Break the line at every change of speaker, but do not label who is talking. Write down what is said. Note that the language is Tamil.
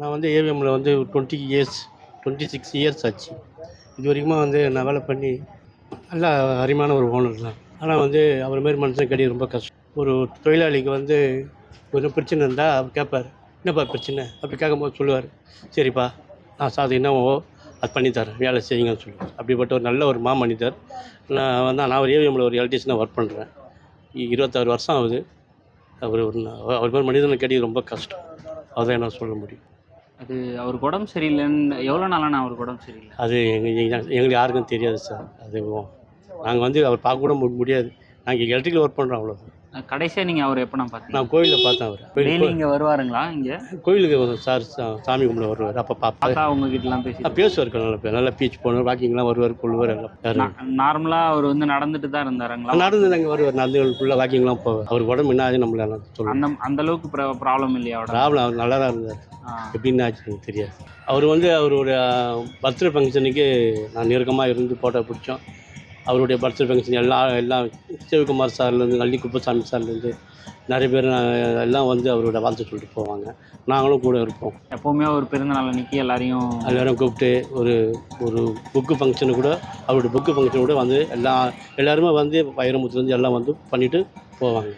நான் வந்து ஏவிஎம்மில் வந்து twenty years twenty six years ஆச்சு. இது வரைக்குமா வந்து நான் வேலை பண்ணி நல்லா அருமையான ஒரு ஓனர் தான். ஆனால் வந்து அவர் மாரி மனுஷன் கிடையாது ரொம்ப கஷ்டம். ஒரு தொழிலாளிக்கு வந்து ஒரு பிரச்சனை இருந்தால் அவர் கேட்பார் என்னப்பா பிரச்சனை? அப்படி கேட்கும்போது சொல்லுவார் சரிப்பா நான் சார் என்னவோ அது பண்ணித்தரேன் வேலை செய்யுங்கன்னு சொல்லுவார். அப்படிப்பட்ட ஒரு நல்ல ஒரு மாமனிதர். நான் வந்து நான் ஒரு ஏவிஎம்மில் ஒரு எலக்ட்ரிஷனாக ஒர்க் பண்ணுறேன் இருபத்தாறு வருஷம் ஆகுது. அவர் ஒரு அவர் மாதிரி மனிதனை கிடையாது ரொம்ப கஷ்டம். அதான் என்ன சொல்ல முடியும்.
அது அவருக்கு உடம்பு சரியில்லைன்னு எவ்வளோ நாளான அவருக்கு உடம்பு சரியில்லை?
அது எங்கள் எங்களுக்கு யாருக்கும் தெரியாது சார். அது நாங்கள் வந்து அவர் பார்க்க கூட முடியாது. நாங்கள் எலக்ட்ரிக்கல் ஒர்க் பண்ணுறோம் அவ்வளோ
கடைசியாக நீங்கள் அவர் எப்போ நான் பார்த்தீங்க?
நான் கோயிலில் பார்த்தேன் அவர்.
டெய்லி இங்கே வருவாருங்களா இங்கே?
கோயிலுக்கு ஒரு சார் சாமி கும்பிட வருவார். அப்போ
அக்கா உங்ககிட்டலாம் பேசி
பேசுவார் நல்ல நல்லா பீச் போகணும் வாக்கிங்லாம் வருவார் கொள்வார் எல்லாம்
நார்மலாக அவர் வந்து நடந்துட்டு தான் இருந்தாருங்களா?
நடந்து நாங்கள் வருவார். நடந்து ஃபுல்லாக வாக்கிங்லாம் போவார். அவர் உடம்பு என்ன ஆகுது நம்மள சொல்லுவோம்
அந்த அந்த அளவுக்கு ப்ராப்ளம் இல்லையா
ப்ராப்ளம் அவர் நல்லா தான் இருந்தார். எப்படின்னு ஆச்சு எனக்கு தெரியாது. அவர் வந்து அவருடைய பர்த்டே ஃபங்க்ஷனுக்கு நான் நெருக்கமாக இருந்து ஃபோட்டோ பிடிச்சோம். அவருடைய பர்த்டே ஃபங்க்ஷன் எல்லாம் எல்லாம் சிவகுமார் சார்லேருந்து நல்லி குப்பசாமி சார்லேருந்து நிறைய பேர் எல்லாம் வந்து அவரோட வாழ்த்து சொல்லிட்டு போவாங்க. நாங்களும் கூட இருப்போம்.
எப்போவுமே ஒரு பிறந்த நாள் அன்னைக்கு எல்லாரையும்
எல்லாரும் கூப்பிட்டு ஒரு ஒரு புக்கு ஃபங்க்ஷனு கூட அவருடைய புக்கு ஃபங்க்ஷன் கூட வந்து எல்லா எல்லாருமே வந்து வைரமுத்துலேருந்து எல்லாம் வந்து பண்ணிவிட்டு போவாங்க.